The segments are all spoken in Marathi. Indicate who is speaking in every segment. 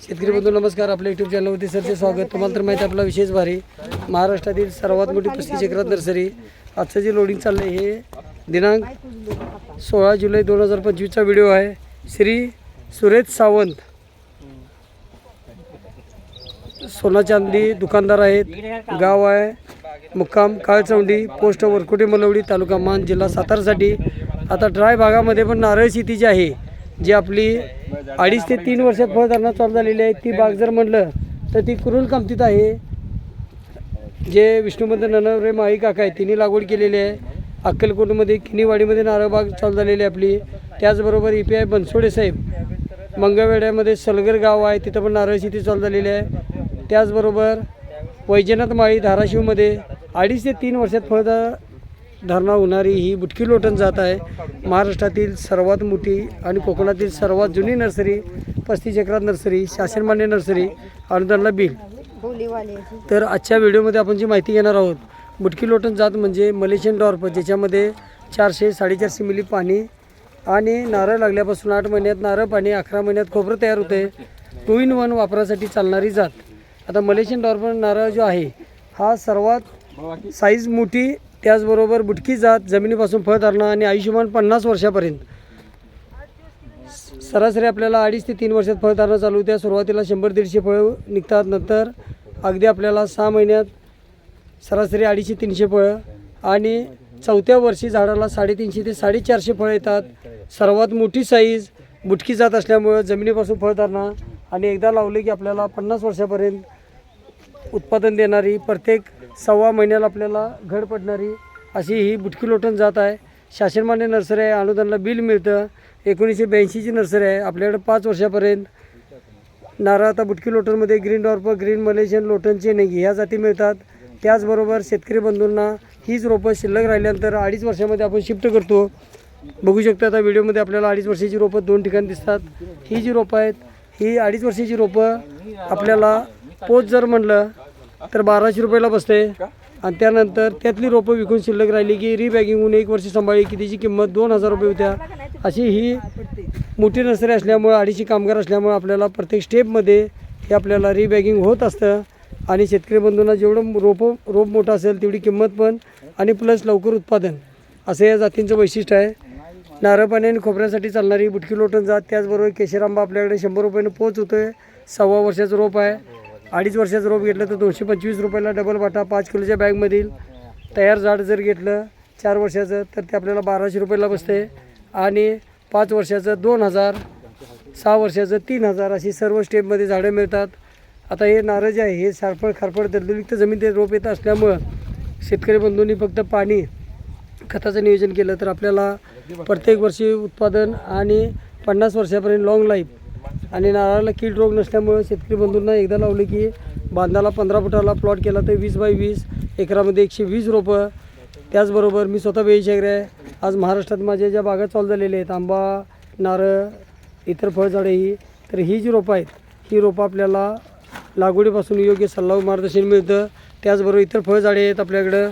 Speaker 1: शेतकरी बंधू नमस्कार. आपल्या युट्यूब चॅनलवरती सरचे स्वागत. तुम्हाला तर माहिती आहे आपला विशेष भारी. महाराष्ट्रातील सर्वात मोठी पस्तीस एकरात नर्सरी. आजचं जे लोडिंग चाललं आहे हे दिनांक सोळा जुलै दोन हजार पंचवीसचा व्हिडिओ आहे. श्री सुरेश सावंत. सोना चांदी दुकानदार आहेत. गाव आहे. मुक्काम काळचौंडी पोस्ट वरकोटे मलवडी तालुका मान जिल्हा सातारासाठी. आता ड्राय भागामध्ये पण नारळ शेती जी आहे. जी आपली अडीच ते तीन वर्षात फळधारणा चालू झालेली आहे ती बाग जर म्हटलं तर ती कुरुल कामतीत आहे. जे विष्णुमंत ननवरे माई काका आहे तिने लागवड केलेली आहे. अक्कलकोटमध्ये किनीवाडीमध्ये नारळ बाग चालू झालेली आहे आपली. त्याचबरोबर ई पी आय बनसोडे साहेब मंगळवेड्यामध्ये सलगर गाव आहे तिथं पण नारळ शेती चालू झालेली आहे. त्याचबरोबर वैजनाथ माळी धाराशिवमध्ये अडीच ते तीन वर्षात फळदा धरणा होणारी ही बुटकी लोटण जात आहे. महाराष्ट्रातील सर्वात मोठी आणि कोकणातील सर्वात जुनी नर्सरी पस्तीस एकरात नर्सरी शासनमान्य नर्सरी अनुदानला बिल. तर आजच्या व्हिडिओमध्ये आपण जी माहिती घेणार आहोत बुटकी लोटन जात म्हणजे मलेशियन डॉर्प ज्याच्यामध्ये चारशे साडेचारशे मिली पाणी आणि नारळ लागल्यापासून आठ महिन्यात नारळ पाणी अकरा महिन्यात खोबरं तयार होते. टू इन वन वापरासाठी चालणारी जात. आता मलेशियन डॉर्प नारळ जो आहे हा सर्वात साईज मोठी त्याचबरोबर बुटकी जात जमिनीपासून फळ धरणं आणि आयुष्यमान पन्नास वर्षापर्यंत. सरासरी आपल्याला अडीच ते तीन वर्षात फळ धारणं चालू होत्या सुरुवातीला शंभर दीडशे फळं निघतात. नंतर अगदी आपल्याला सहा महिन्यात सरासरी अडीचशे तीनशे फळं आणि चौथ्या वर्षी झाडाला साडेतीनशे ते साडेचारशे फळं येतात. सर्वात मोठी साईज बुटकी जात असल्यामुळं जमिनीपासून फळ धारणा आणि एकदा लावले की आपल्याला पन्नास वर्षापर्यंत उत्पादन देणारी प्रत्येक सव्वा महिन्याला आपल्याला घड पडणारी अशी ही बुटकी लोटण जात आहे. शासनमान्य नर्सरी आहे अनुदानला बिल मिळतं. एकोणीसशे ब्याऐंशीची नर्सरी आहे. आपल्याकडे पाच वर्षापर्यंत नारळ आता बुटकी लोटनमध्ये ग्रीन डॉर्प ग्रीन मलेशियन लोटनचे नेगी ह्या जाती मिळतात. त्याचबरोबर शेतकरी बंधूंना हीच रोपं शिल्लक राहिल्यानंतर अडीच वर्षामध्ये आपण शिफ्ट करतो. बघू शकता आता व्हिडिओमध्ये आपल्याला अडीच वर्षाची रोपं दोन ठिकाणी दिसतात. ही जी रोपं आहेत ही अडीच वर्षाची रोपं आपल्याला पोच जर म्हणलं तर बाराशे रुपयाला बसते. आणि त्यानंतर त्यातली रोपं विकून शिल्लक राहिली की रिबॅगिंग होऊन एक वर्ष सांभाळली की तिची किंमत दोन हजार रुपये होत्या. अशी ही मोठी नर्सरी असल्यामुळं अडीचशे कामगार असल्यामुळं आपल्याला प्रत्येक स्टेपमध्ये हे आपल्याला रिबॅगिंग होत असतं. आणि शेतकरी बंधूंना जेवढं रोपं रोप मोठं असेल तेवढी किंमत पण आणि प्लस लवकर उत्पादन. असं या जातींचं वैशिष्ट्य आहे. नारळ पाणी आणि खोबऱ्यासाठी चालणारी बुटकी लोटण जात त्याचबरोबर केशरांबा आपल्याकडे शंभर रुपयानं पोच होतो आहे सव्वा वर्षाचं रोप आहे. अडीच वर्षाचं रोप घेतलं तर दोनशे पंचवीस रुपयाला डबल वाटा पाच किलोच्या बॅगमधील तयार झाड जर घेतलं चार वर्षाचं तर ते आपल्याला बाराशे रुपयाला बसते. आणि पाच वर्षाचं दोन हजार सहा वर्षाचं तीन हजार अशी सर्व स्टेपमध्ये झाडं मिळतात. आता हे नारळ जे आहे हे सारफळ खारफळ दलदलित जमीन ते रोप येत असल्यामुळं शेतकरी बंधूंनी फक्त पाणी खताचं नियोजन केलं तर आपल्याला प्रत्येक वर्षी उत्पादन आणि पन्नास वर्षापर्यंत लॉंग लाईफ आणि नारळाला कीड रोग नसल्यामुळं शेतकरी बंधूंना एकदा लावले की बांधाला पंधरा फुटाला प्लॉट केला तर वीस बाय वीस एकरामध्ये एकशे वीस रोपं. त्याचबरोबर मी स्वतः बेळशेकर आहे. आज महाराष्ट्रात माझ्या ज्या बागा चालू झालेल्या आहेत आंबा नारळ इतर फळझाडे ही तर ही जी रोपं आहेत ही रोपं आपल्याला लागवडीपासून योग्य सल्ला व मार्गदर्शन मिळतं. त्याचबरोबर इतर फळझाडे आहेत आपल्याकडं.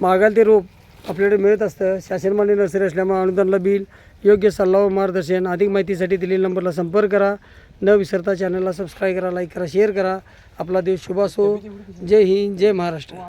Speaker 1: मागाल ते रोप आपल्याकडे मिळत असतं. शासनमान्य नर्सरी असल्यामुळे अनुदानला बिल योग्य सल्ला व मार्गदर्शन अधिक माहितीसाठी दिलेल्या नंबरला संपर्क करा. न विसरता चॅनलला सबस्क्राईब करा लाईक करा शेअर करा. आपला देश शुभ असो. जय हिंद जय महाराष्ट्र.